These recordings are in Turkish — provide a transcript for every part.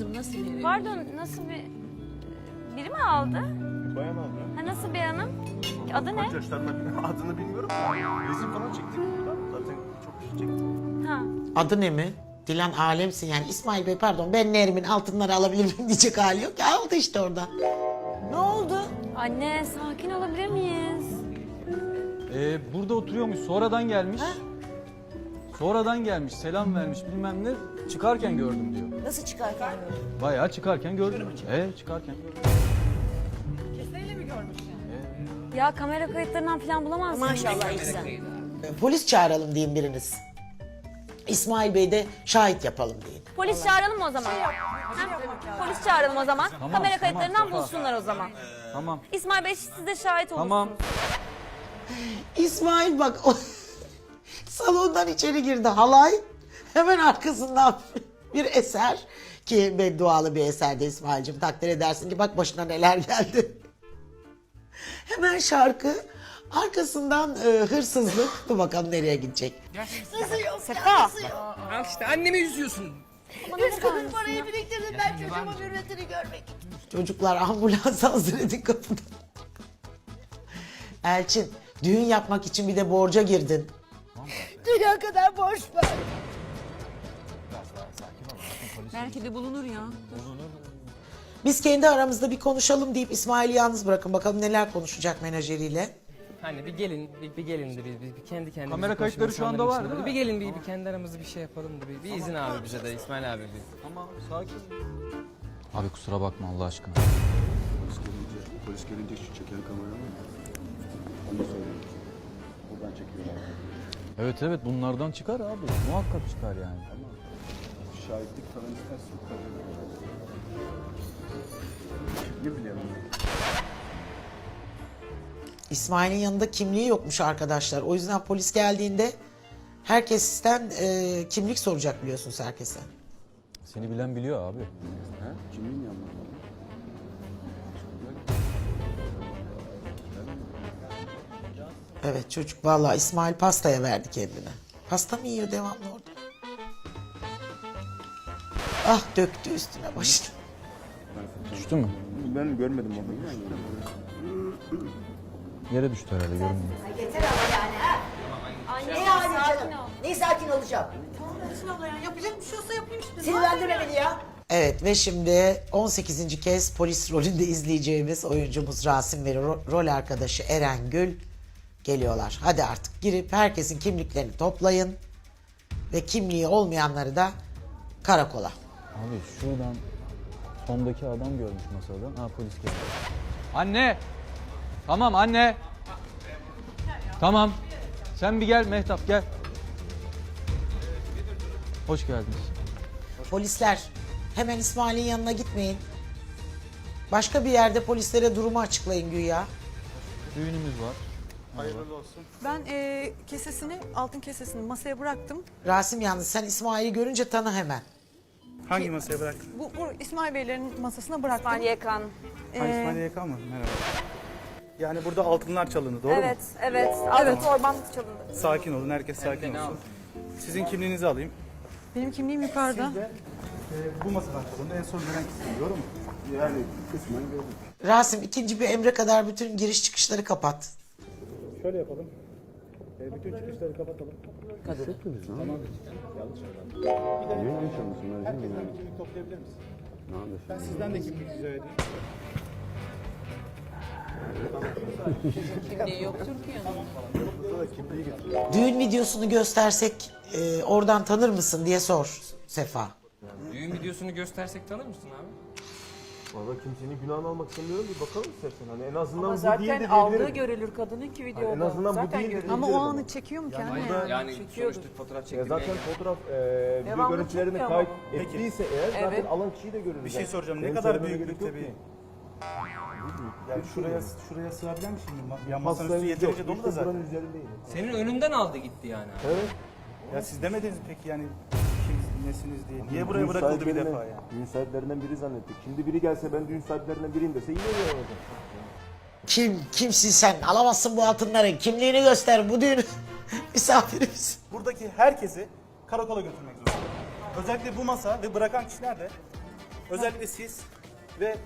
kızım nasıl biri? Pardon nasıl bir... Biri mi aldı? Bayan aldı. Ha nasıl bir hanım? Adı ne? Kaç yaşlarında bilmiyorum. Adını bilmiyorum. Resim falan çektik burada. Zaten çok kişi çekti. Ha. Adı ne mi? Dilan alemsin yani. İsmail Bey pardon ben Nerimin altınları alabilir miyim diyecek hali yok. Ya aldı işte orada. Ne oldu? Anne sakin olabilir miyiz? Ee, burada oturuyormuş sonradan gelmiş. Sonradan gelmiş selam vermiş bilmem ne çıkarken gördüm diyor. Nasıl çıkarken gördün? Bayağı çıkarken gördüm. Ee çıkarken gördüm. Ya kamera kayıtlarından falan bulamaz mısın? Maşallah İhsan. E, Polis çağıralım deyin biriniz. İsmail Bey de şahit yapalım deyin. Polis çağıralım o zaman? Ha? Polis çağıralım o zaman. Tamam, kamera tamam, kayıtlarından Safa. bulsunlar o zaman. Tamam. İsmail Bey siz de şahit olun. Tamam. İsmail bak o salondan içeri girdi halay. Hemen arkasından bir eser ki beddualı bir eserde İsmail'cim takdir edersin ki bak başına neler geldi. Hemen şarkı arkasından e, hırsızlık. Dur bakalım nereye gidecek. Sefa. Al işte annemi üzüyorsun. Üç kuruş parayı biriktirdim ben çocuğumun hürmetini görmek için. Çocuklar ambulans hazır edin kapıda. Elçin düğün yapmak için bir de borca girdin. Dünya kadar borç var. Belki de bulunur ya. Biz kendi aramızda bir konuşalım deyip İsmail'i yalnız bırakın. Bakalım neler konuşacak menajeriyle. Hani bir gelin, bir, bir gelin de biz, biz bir kendi kendimize Kamera konuşalım kayıtları şu anda var, değil Bir gelin bir, bir kendi aramızda bir şey yapalım da bir, bir izin abi bize de İsmail abi bir. Tamam sakin. Abi kusura bakma Allah aşkına. Polis gelince, polis gelince şu çeken kamera mı? Onu söyleyeyim. Buradan çekiyorlar. Evet evet bunlardan çıkar abi. Muhakkak çıkar yani. Şahitlik falan istersin. Ne bileyim. İsmail'in yanında kimliği yokmuş arkadaşlar. O yüzden polis geldiğinde herkesten e, kimlik soracak biliyorsunuz herkese. Seni bilen biliyor abi. Ha? Kimin yanında? Evet çocuk vallahi İsmail pastaya verdi kendine. Pasta mı yiyor devamlı orada? Ah döktü üstüne başına. Düştü mü? Ben görmedim onu. Yere düştü herhalde görünmüyor. Yeter ama yani ha. Anne Ne yani sakin canım? ol. Ne sakin olacağım? Tamam Elçin abla ya yapacak bir şey olsa yapayım işte. Sinirlendirme beni ya. Evet ve şimdi 18. kez polis rolünde izleyeceğimiz oyuncumuz Rasim ve ro- rol arkadaşı Eren Gül geliyorlar. Hadi artık girip herkesin kimliklerini toplayın ve kimliği olmayanları da karakola. Abi şuradan sondaki adam görmüş masada. Ha polis geldi. Anne. Tamam anne. Tamam. Sen bir gel Mehtap gel. Hoş geldiniz. Polisler hemen İsmail'in yanına gitmeyin. Başka bir yerde polislere durumu açıklayın güya. Düğünümüz var. Hayırlı olsun. Ben e, kesesini, altın kesesini masaya bıraktım. Rasim yalnız sen İsmail'i görünce tanı hemen. Hangi masaya bıraktın? Bu, bu İsmail Beylerin masasına bıraktım. İsmail Yekan. Ha, İsmail YK mı? Merhaba. Yani burada altınlar çalındı doğru Evet, mu? evet. Altın torban çalındı. Sakin olun, herkes sakin olsun. Sizin kimliğinizi alayım. Benim kimliğim yukarıda. Siz de e, bu masadan çalındı. En son gelen kişi doğru mu? Yani kısmen gördüm. Rasim ikinci bir emre kadar bütün giriş çıkışları kapat. Şöyle yapalım. E, bütün çıkışları kapatalım. Niye yanlış anlaşılma? Ben Kimlik toplayabilir misin? Ne anlaşılma? Ben sizden de kimlik rica edeyim. Kimliği yoktur ki yanında. Düğün videosunu göstersek e, oradan tanır mısın diye sor Sefa. Düğün videosunu göstersek tanır mısın abi? Valla kimsenin günahını almak istemiyorum. Bir bakalım istersen. Hani en azından Ama bu zaten değil de aldığı diyebilirim. görülür kadının ki videoda. En azından bu zaten değil de görülür. Ama o anı çekiyor mu ki anne? Yani çekiyordur. sonuçta fotoğraf Ya çektirmeye zaten gerek- fotoğraf e, video Devamlı görüntülerini çekiyor kayıt ama. ettiyse eğer zaten Evet. alan kişiyi de görürüz. Bir şey yani. soracağım. Ne Benim kadar söylememe büyüklükte gerek yok bir... ki. Yani şuraya şuraya şey mi? Ya masanın üstü yok. yeterince dolu da İşte zaten. Senin önünden aldı gitti yani. Evet. Ya siz demediniz mi peki yani kim nesiniz diye. Niye buraya Düğün bırakıldı bir sahiplerinden- defa ya? Düğün sahiplerinden biri zannettik. Şimdi biri gelse ben düğün sahiplerinden biriyim dese yine olacak. Kim kimsin sen? Alamazsın bu altınları. Kimliğini göster bu düğün misafirimiz. Buradaki herkesi karakola götürmek zorunda. Özellikle bu masa ve bırakan kişiler de Özellikle siz ve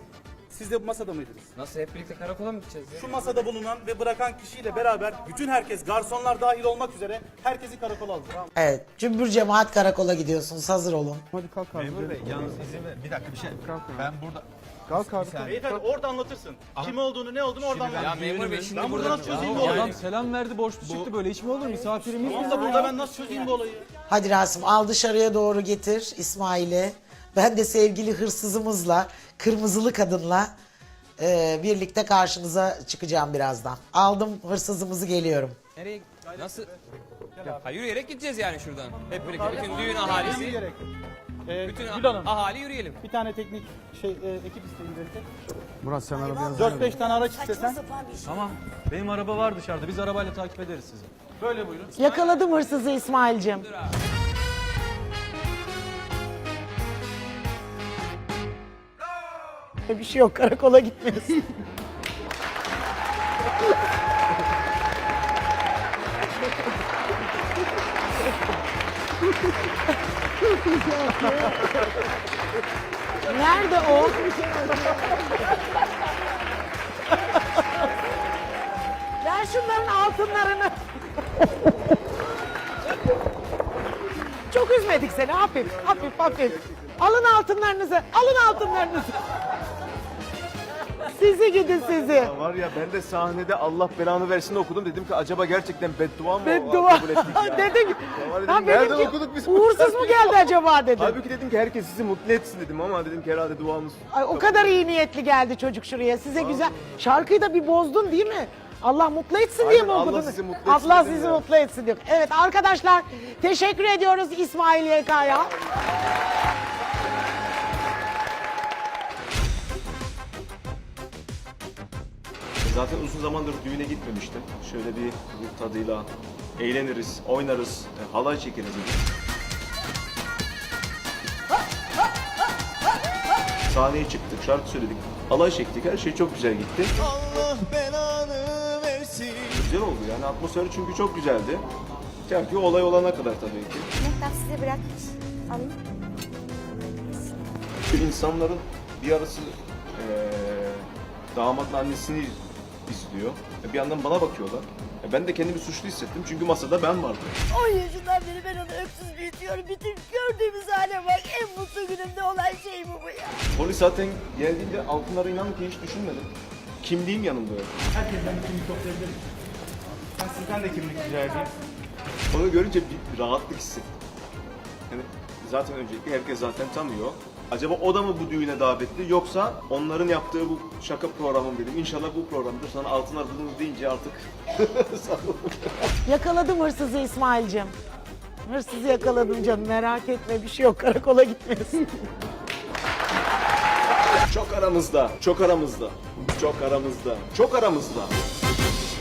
siz de bu masada mıydınız? Nasıl hep birlikte karakola mı gideceğiz ya? Şu masada bulunan ve bırakan kişiyle beraber bütün herkes, garsonlar dahil olmak üzere herkesi karakola aldı. Tamam. Evet cümbür cemaat karakola gidiyorsunuz hazır olun. Hadi kalk abi. Memur Bey yalnız izin ver. Bir dakika bir şey. Ben burada Kalk abi. Beyefendi orada anlatırsın. Kim olduğunu ne olduğunu orada Ya anlat. memur bey şimdi Ben burada nasıl çözeyim bu Ya adam olayı? selam verdi borçlu çıktı böyle iş mi olur misafirimiz Tamam da ya. burada ben nasıl çözeyim bu olayı? Hadi Rasim al dışarıya doğru getir İsmail'i. Ben de sevgili hırsızımızla, kırmızılı kadınla e, birlikte karşınıza çıkacağım birazdan. Aldım hırsızımızı geliyorum. Nereye? Nasıl? Ha yürüyerek gideceğiz yani şuradan. Hep birlikte bütün düğün ahalisi. Gerek. Ee, Bütün Gül Hanım, ahali yürüyelim. bir tane teknik şey e, ekip isteyin destek. Murat sen arabaya 4-5 tane araç istesen. Tamam. Benim araba var dışarıda. Biz arabayla takip ederiz sizi. Böyle buyurun. Yakaladım hırsızı İsmail'cim. Bir şey yok karakola gitmiyorsun. Nerede o? Ver şunların altınlarını. Çok üzmedik seni hafif, hafif, hafif. Alın altınlarınızı, alın altınlarınızı. Sizi gidin sizi. var ya ben de sahnede Allah belanı versin okudum. Dedim ki acaba gerçekten beddua mı Beddua. kabul ettik ya? dedim ki, Ya var dedim, ha nereden benimki okuduk biz? uğursuz mu geldi acaba dedim. Halbuki dedim ki herkes sizi mutlu etsin dedim ama dedim ki herhalde duamız. Ay, o kadar iyi niyetli geldi çocuk şuraya. Size güzel. Şarkıyı da bir bozdun değil mi? Allah mutlu etsin diye Aynen, mi Allah okudun? sizi mutlu etsin Allah dedim sizi ya. mutlu etsin diyor. Evet arkadaşlar teşekkür ediyoruz İsmail YK'ya. Zaten uzun zamandır düğüne gitmemiştim. Şöyle bir ruh tadıyla eğleniriz, oynarız, e, halay çekeriz. Sahneye çıktık, şarkı söyledik, halay çektik, her şey çok güzel gitti. Allah belanı versin. Güzel oldu yani atmosferi çünkü çok güzeldi. Tabii olay olana kadar tabii ki. Mehtap size bırakmış. Alın. İnsanların bir arası eee damatla annesini izliyor. E, Bir yandan bana bakıyorlar. E, Ben de kendimi suçlu hissettim çünkü masada ben vardım. 10 yaşından beri ben onu öksüz büyütüyorum. Bütün gördüğümüz hale bak. En mutlu günümde olan şey bu bu ya. Polis zaten geldiğinde altınlara inanın ki hiç düşünmedim. Kimliğim yanımda yok. Herkesten bir kimlik toplayabilir miyim? Ben sizden de kimlik rica edeyim. Onu görünce bir rahatlık hissettim. Yani zaten öncelikle herkes zaten tanıyor. Acaba o da mı bu düğüne davetli yoksa onların yaptığı bu şaka programı dedim. İnşallah bu programdır. Sonra altınlar bulunur deyince artık sağ olun. Yakaladım hırsızı İsmail'cim. Hırsızı yakaladım canım merak etme bir şey yok karakola gitmiyorsun. Çok aramızda, çok aramızda, çok aramızda, çok aramızda.